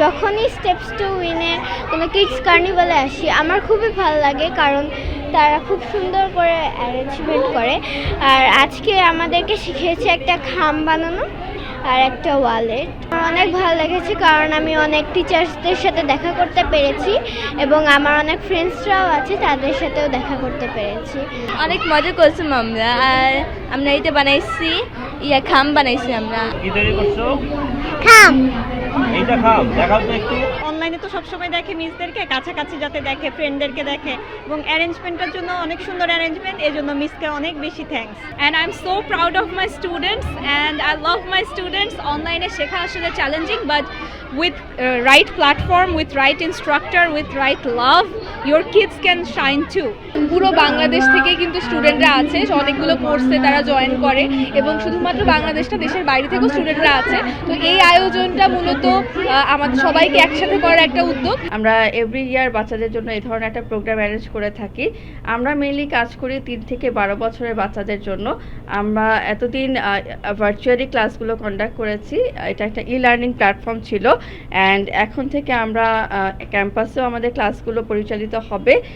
যখনই steps to উইনের কোনো kids কার্নিভালে আসি আমার খুবই ভালো লাগে কারণ তারা খুব সুন্দর করে অ্যারেঞ্জমেন্ট করে। আর আজকে আমাদেরকে শিখিয়েছে একটা খাম বানানো আর একটা ওয়ালেট আমার অনেক ভালো লেগেছে কারণ আমি অনেক টিচার্সদের সাথে দেখা করতে পেরেছি এবং আমার অনেক ফ্রেন্ডসরাও আছে তাদের সাথেও দেখা করতে পেরেছি। অনেক মজা করছিলাম আমরা আর আমরা এটা বানাইছি ইয়া খাম বানাইছি আমরা। কি তৈরি করছ? খাম। খাম দেখাও তো একটু। অনলাইনে তো সবসময় দেখে মিসদেরকে কাছাকাছি যাতে দেখে ফ্রেন্ডদেরকে দেখে। এবং অ্যারেঞ্জমেন্টের জন্য অনেক সুন্দর অ্যারেঞ্জমেন্ট এই জন্য মিসকে অনেক বেশি thanks I am so proud of my students and I love my students অনলাইনে শেখা আসলে challenging but with right platform with right instructor with right right love kids can shine too. পুরো বাংলাদেশ থেকে কিন্তু স্টুডেন্টরা আছে। অনেকগুলো কোর্সে তারা জয়েন করে এবং শুধুমাত্র বাংলাদেশটা, দেশের বাইরে থেকেও স্টুডেন্টরা আছে। তো এই আয়োজনটা মূলত আমাদের সবাইকে একসাথে করার একটা উদ্যোগ। আমরা এভরি ইয়ার বাচ্চাদের জন্য এই ধরনের একটা প্রোগ্রাম অ্যারেঞ্জ করে থাকি। আমরা মেইনলি কাজ করি তিন থেকে বারো বছরের বাচ্চাদের জন্য। আমরা এতদিন ভার্চুয়ালি ক্লাসগুলো কন্ডাক্ট করেছি। এটা একটা ই লার্নিং প্ল্যাটফর্ম ছিল। অ্যান্ড এখন থেকে আমরা ক্যাম্পাসেও আমাদের ক্লাসগুলো পরিচালিত হবে।